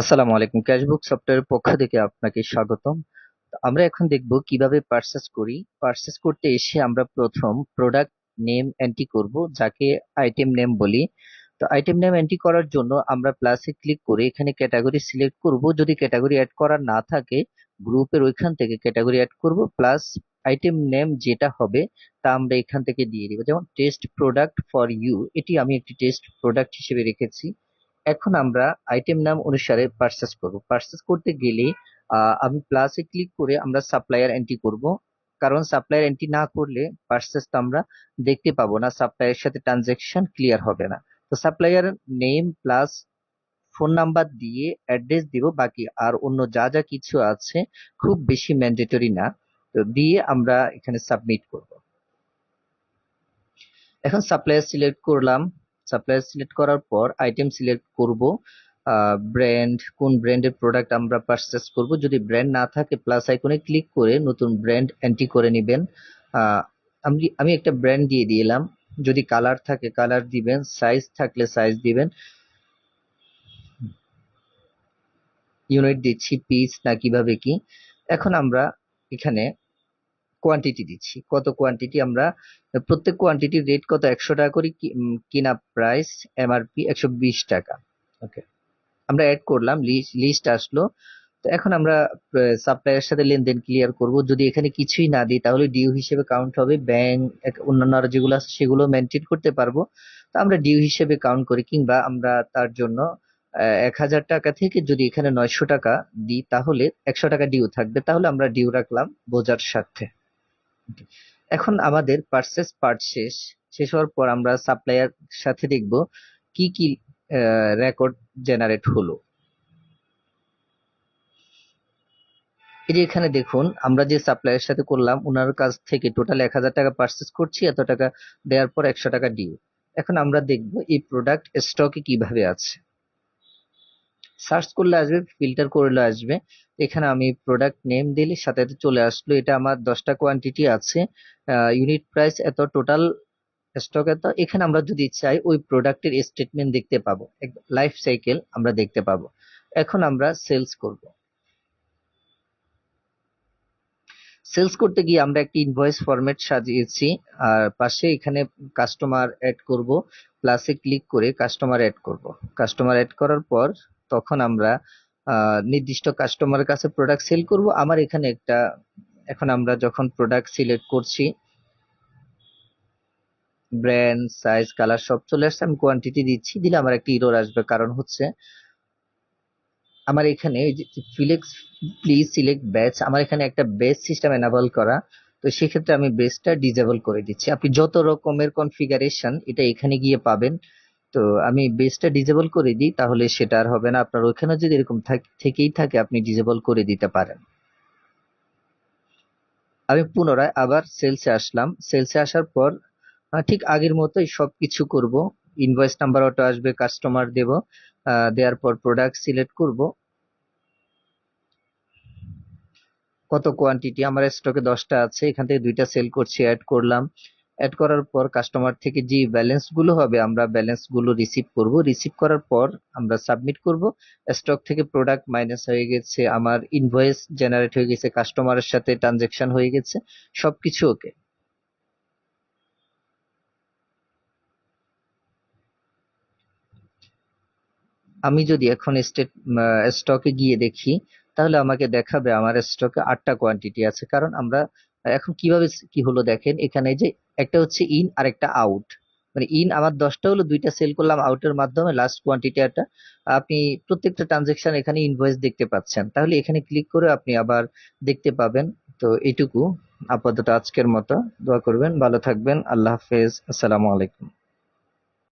আসসালামু আলাইকুম। ক্যাশবুক সফটওয়্যারের পক্ষ থেকে আপনাকে স্বাগতম। আমরা এখন দেখব কীভাবে পারচেস করি। পারচেস করতে এসে আমরা প্রথম প্রোডাক্ট নেম এন্ট্রি করব, যাকে আইটেম নেম বলি। তো আইটেম নেম এন্ট্রি করার জন্য আমরা প্লাসে ক্লিক করে এখানে ক্যাটাগরি সিলেক্ট করব। যদি ক্যাটাগরি অ্যাড করা না থাকে গ্রুপের ওইখান থেকে ক্যাটাগরি অ্যাড করব প্লাস আইটেম নেম যেটা হবে, তা আমরা এখান থেকে দিয়ে দিব। যেমন টেস্ট প্রোডাক্ট ফর ইউ এটি আমি একটি টেস্ট প্রোডাক্ট হিসেবে রেখেছি। এখন আমরা আইটেম নাম অনুসারে পারচেস করব। পারচেস করতে গেলে আমি প্লাসে ক্লিক করে আমরা সাপ্লায়ার এন্ট্রি করব। কারণ সাপ্লায়ার এন্ট্রি না করলে পারচেস তো আমরা দেখতে পাবো না সাপ্লায়ারের সাথে ট্রানজেকশন ক্লিয়ার হবে না। তো supplier name plus phone number দিয়ে অ্যাড্রেস দিব, বাকি আর অন্য যা যা কিছু আছে খুব বেশি ম্যান্ডেটরি না। তো দিয়ে আমরা এখানে সাবমিট করব। এখন সাপ্লায়ার সিলেক্ট করলাম। সাপ্লায়ার সিলেক্ট করার পর আইটেম সিলেক্ট করব। ব্র্যান্ড কোন ব্র্যান্ডের প্রোডাক্ট আমরা পারচেস করব। যদি ব্র্যান্ড না থাকে প্লাস আইকনে ক্লিক করে নতুন ব্র্যান্ড এন্ট্রি করে নেবেন। আমি আমি একটা ব্র্যান্ড দিয়ে দিলাম। যদি কালার থাকে কালার দিবেন। সাইজ থাকলে সাইজ দিবেন। ইউনিট দিচ্ছি পিস না কীভাবে কি। এখন আমরা এখানে কোয়ান্টিটি দিচ্ছি। কত কোয়ান্টিটি আমরা, প্রত্যেক কোয়ান্টিটির রেট কত? একশো টাকা করে কিনা প্রাইস এমআরপি একশো বিশ টাকা। ওকে আমরা অ্যাড করলাম লিস্ট আসলো। তো এখন আমরা সাপ্লায়ারের সাথে লেনদেন ক্লিয়ার করব। যদি এখানে কিছুই না দিই, তাহলে ডিউ হিসেবে কাউন্ট হবে ব্যাংক অন্যান্য আর যেগুলো আছে, সেগুলো মেনটেন করতে পারব। তো আমরা ডিউ হিসেবে কাউন্ট করি, কিংবা আমরা তার জন্য এক হাজার টাকা থেকে যদি এখানে নয়শো টাকা দিই, তাহলে একশো টাকা ডিউ থাকবে। তাহলে আমরা ডিউ রাখলাম বোঝার স্বার্থে. এখন আমাদের পার্সেস পার্ট শেষ শেষ হওয়ার পর আমরা সাপ্লায়ার সাথে দেখব কি কি রেকর্ড জেনারেট হলো। এই এখানে দেখুন, আমরা যে সাপ্লায়ারের সাথে করলাম ওনার কাছ থেকে টোটাল এক হাজার টাকা পার্সেস করছি, এত টাকা দেওয়ার পর একশো টাকা ডিউ এখন আমরা দেখব এই প্রোডাক্ট স্টকে কীভাবে আছে। সার্চ করলে আসবে ফিল্টার করলে আসবে। এখানে আমি প্রোডাক্ট নেম দিলে, সাথে চলে আসলো। এটা আমার দশটা কোয়ান্টিটি আছে। ইউনিট প্রাইস এত টোটাল স্টক এত। এখানে আমরা যদি চাই, ওই প্রোডাক্টের স্টেটমেন্ট দেখতে পাবো। লাইফ সাইকেল আমরা দেখতে পাবো। এখন আমরা সেলস করব। সেলস করতে গিয়ে আমরা একটি ইনভয়েস ফরম্যাট সাজিয়েছি। আর পাশে এখানে কাস্টমার অ্যাড করব। প্লাসে ক্লিক করে কাস্টমার অ্যাড করব। কাস্টমার অ্যাড করার পর তখন আমরা নির্দিষ্ট কাস্টমারের কাছে প্রোডাক্ট সেল করব। আমার এখানে একটা, এখন আমরা যখন প্রোডাক্ট সিলেক্ট করছি ব্র্যান্ড সাইজ কালার সব চলে আসছে, আমি কোয়ান্টিটি দিচ্ছি, দিলে আমার একটা ইরোর আসবে। কারণ হচ্ছে, আমার এখানে ফিলেক্স প্লিজ সিলেক্ট ব্যাচ আমার এখানে একটা বেস সিস্টেম এনাবল করা, তো সেক্ষেত্রে আমি বেসটা ডিজেবল করে দিচ্ছি। আপনি যত রকমের কনফিগারেশন এটা এখানে গিয়ে পাবেন। তো আমি বেসটা ডিজেবল করে দিই, তাহলে সেটা আর হবে না। আপনার ওখানে যদি এরকম থাক- থেকেই থাকে, আপনি ডিজেবল করে দিতে পারেন। আমি পুনরায় আবার সেলসে আসলাম। সেলসে আসার পর ঠিক আগের মতোই সবকিছু করব। ইনভয়েস নাম্বার অটো আসবে কাস্টমার দেব দেওয়ার পর প্রোডাক্ট সিলেক্ট করব। কত কোয়ান্টিটি আমার স্টকে দশটা আছে, এখান থেকে দুইটা সেল করছি অ্যাড করলাম। অ্যাড করার পর কাস্টমার থেকে যে ব্যালেন্সগুলো হবে, আমরা ব্যালেন্সগুলো রিসিভ করব। রিসিভ করার পর আমরা সাবমিট করব। স্টক থেকে প্রোডাক্ট মাইনাস হয়ে গেছে, আমার ইনভয়েস জেনারেট হয়ে গেছে কাস্টমারের সাথে ট্রানজেকশন হয়ে গেছে, সবকিছু ওকে আমি যদি এখন স্টেট স্টকে গিয়ে দেখি, তাহলে আমাকে দেখাবে আমার স্টকে আটটা কোয়ান্টিটি আছে। কারণ আমরা এখন কীভাবে কি হলো দেখেন, এখানে যে একটা হচ্ছে ইন আর একটা আউট মানে ইন আমার দশটা হলো, দুইটা সেল করলাম আউটের মাধ্যমে লাস্ট কোয়ান্টিটি একটা, আপনি প্রত্যেকটা ট্রানজেকশন এখানে ইনভয়েস দেখতে পাচ্ছেন। তাহলে এখানে ক্লিক করে আপনি আবার দেখতে পাবেন। তো এটুকু আপাতত আজকের মতো। দোয়া করবেন, ভালো থাকবেন, আল্লাহ হাফেজ, আসসালামু আলাইকুম।